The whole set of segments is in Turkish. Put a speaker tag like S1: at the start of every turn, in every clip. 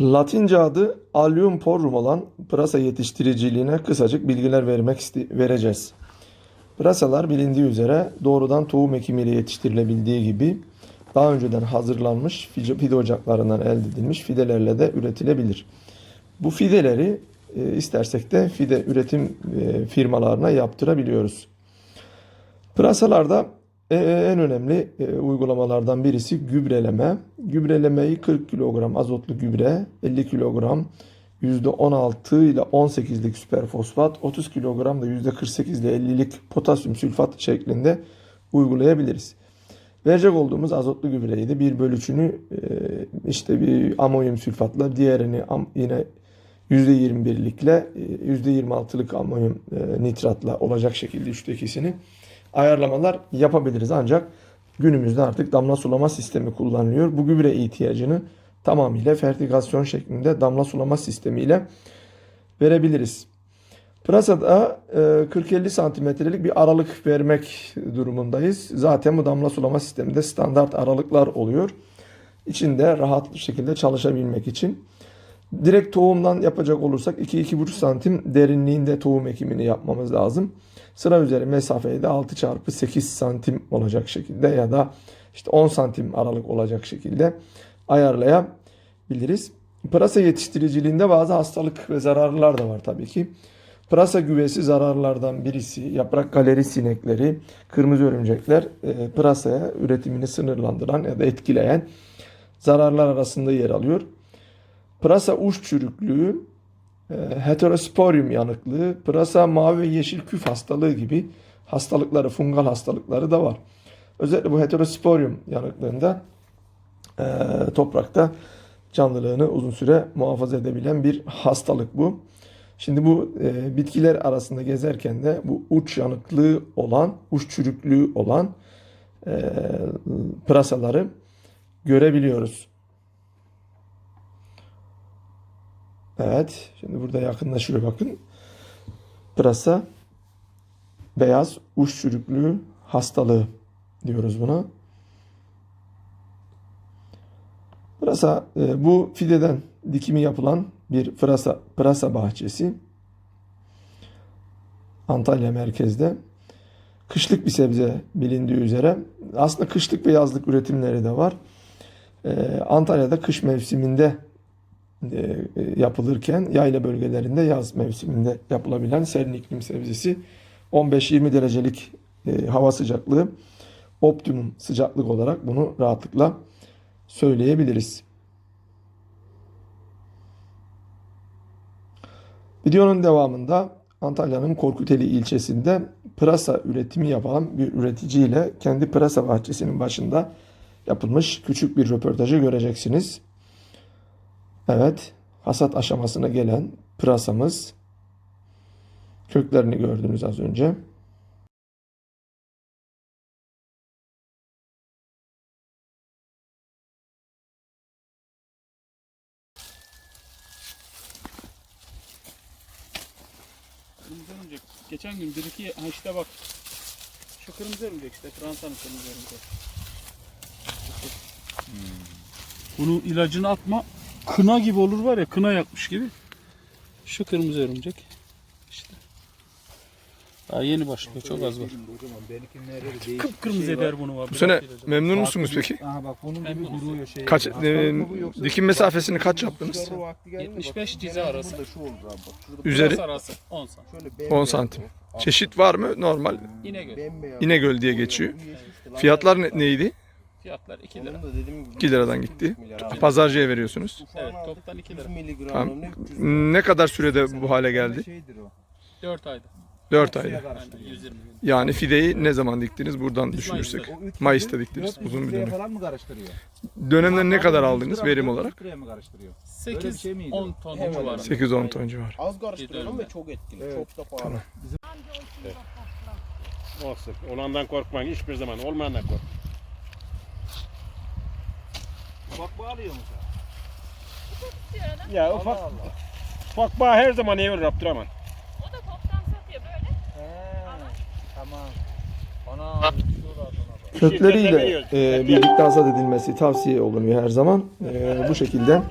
S1: Latince adı Allium porrum olan pırasa yetiştiriciliğine kısacık bilgiler vermek vereceğiz. Pırasalar bilindiği üzere doğrudan tohum ekimiyle yetiştirilebildiği gibi daha önceden hazırlanmış fide ocaklarından elde edilmiş fidelerle de üretilebilir. Bu fideleri e, istersek de fide üretim e, firmalarına yaptırabiliyoruz. Pırasalarda e, en önemli e, uygulamalardan birisi gübreleme. Gübrelemeyi 40 kilogram azotlu gübre, 50 kilogram %16 ile 18'lik süperfosfat, 30 kilogram da %48 ile 50'lik potasyum sülfat şeklinde uygulayabiliriz. Verecek olduğumuz azotlu gübreyi de bir bölüçünü e, işte bir amonyum sülfatla diğerini yine %21'likle e, %26'lık amonyum nitratla olacak şekilde üçte ikisini ayarlamalar yapabiliriz. Ancak günümüzde artık damla sulama sistemi kullanılıyor. Bu gübre ihtiyacını tamamıyla fertikasyon şeklinde damla sulama sistemiyle verebiliriz. Pırasada e, 40-50 santimetrelik bir aralık vermek durumundayız. Zaten bu damla sulama sisteminde standart aralıklar oluyor. İçinde rahat bir şekilde çalışabilmek için. Direkt tohumdan yapacak olursak 2-2,5 santim derinliğinde tohum ekimini yapmamız lazım. Sıra üzeri mesafeyi de 6 çarpı 8 santim olacak şekilde ya da işte 10 santim aralık olacak şekilde ayarlayabiliriz. Pırasa yetiştiriciliğinde bazı hastalık ve zararlar da var tabii ki. Pırasa güvesi zararlardan birisi. Yaprak galeri sinekleri, kırmızı örümcekler e, pırasaya üretimini sınırlandıran ya da etkileyen zararlar arasında yer alıyor. Pırasa uç çürüklüğü, heterosporium yanıklığı, pırasa mavi ve yeşil küf hastalığı gibi hastalıkları, fungal hastalıkları da var. Özellikle bu heterosporium yanıklığında e, toprakta canlılığını uzun süre muhafaza edebilen bir hastalık bu. Şimdi bu e, bitkiler arasında gezerken de bu uç yanıklığı olan, uç çürüklüğü olan e, pırasaları görebiliyoruz. Evet, şimdi burada yakınlaşıyor bakın. Pırasa beyaz uç çürüklüğü hastalığı diyoruz buna. Pırasa e, bu fideden dikimi yapılan bir pırasa, pırasa bahçesi. Antalya merkezde. Kışlık bir sebze bilindiği üzere. Aslında kışlık ve yazlık üretimleri de var. E, Antalya'da kış mevsiminde yapılırken yayla bölgelerinde yaz mevsiminde yapılabilen serin iklim sebzesi 15-20 derecelik e, hava sıcaklığı optimum sıcaklık olarak bunu rahatlıkla söyleyebiliriz. Videonun devamında Antalya'nın Korkuteli ilçesinde pırasa üretimi yapan bir üreticiyle kendi pırasa bahçesinin başında yapılmış küçük bir röportajı göreceksiniz. Evet, hasat aşamasına gelen pırasamız köklerini gördünüz az önce.
S2: Kırmızı örümcek. Geçen gün bir iki ha işte bak. Şu kırmızı örümcek işte Fransa'nın kırmızı örümcek. Bunun ilacını atma. Kına gibi olur var ya kına yakmış gibi. Şu kırmızı örümcek. İşte. Daha yeni başlıyor. Çok az var. Kıpkırmızı eder bunu var.
S1: Bu sene memnun musunuz peki?
S3: Aha bak bunun gibi
S2: Memnunuz.
S3: duruyor şey.
S1: Kaç e, dikim mesafesini kaç yaptınız?
S3: Rüzgar vakti geldi mi?
S2: 75
S3: Bak,
S2: dize
S3: genelde
S2: arası.
S3: burada şu oldu abi bak. Şurada
S1: Üzeri
S2: Burası arası 10 santim.
S3: şöyle
S1: 10
S3: bembeyaz
S1: santim. Çeşit var mı? Normal.
S2: İnegöl.
S3: Bembeyaz.
S1: İnegöl diye geçiyor. Fiyatlar ne- neydi?
S2: Fiyatlar 2
S3: Onun
S2: lira.
S3: da dediğim gibi
S1: 2 liradan gitti. Pazarcıya veriyorsunuz.
S2: Evet, toptan iki
S3: 100
S2: lira.
S1: Tamam.
S3: ne, 300
S1: Ne kadar sürede bu hale geldi?
S3: Şeydir o.
S2: 4 ayda.
S1: 4 ayda.
S2: Yani
S3: karıştırıyor.
S2: 120 bin.
S1: Yani fideyi ne zaman diktiniz buradan
S2: Biz
S1: düşünürsek?
S2: Mayıs'ta.
S1: Diktiniz.
S3: 400
S1: Uzun bir dönem.
S3: falan mı karıştırıyor?
S1: Dönemden ne kadar aldınız verim
S3: 400
S1: olarak?
S3: litreye mi karıştırıyor?
S2: 8
S3: şey miydi?
S2: 10 ton
S3: Evet.
S2: civarında.
S1: 8-10 ton civarı.
S3: Az karıştırıyorum ve çok etkili. Evet. Çok da pahalı.
S4: Olsun. Olandan korkmayın hiçbir zaman. Olmayandan kork.
S3: Bak bağlıyor musun?
S4: Ya
S3: Allah
S4: ufak
S3: Allah.
S4: ufak bağ her zaman iyi olur Abdurrahman.
S5: O da toptan satıyor böyle.
S3: He. Tamam. Ana.
S1: Kökleriyle e, birlikte hasat edilmesi tavsiye olunuyor her zaman. E, bu şekilde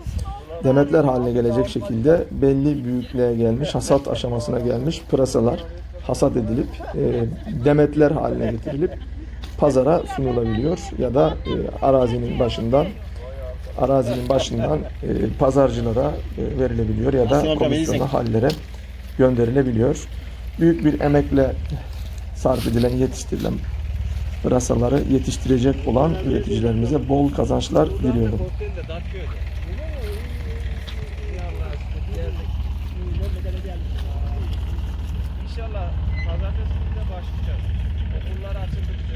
S1: demetler haline gelecek şekilde belli büyüklüğe gelmiş, hasat aşamasına gelmiş pırasalar hasat edilip e, demetler haline getirilip pazara sunulabiliyor ya da e, arazinin başından arazinin başından e, pazarcılara e, verilebiliyor ya da komisyona hallere gönderilebiliyor. Büyük bir emekle sarf edilen, yetiştirilen pırasaları yetiştirecek olan üreticilerimize bol kazançlar diliyorum.
S3: İnşallah pazartesi günü de başlayacağız. Okullar açıldı bize.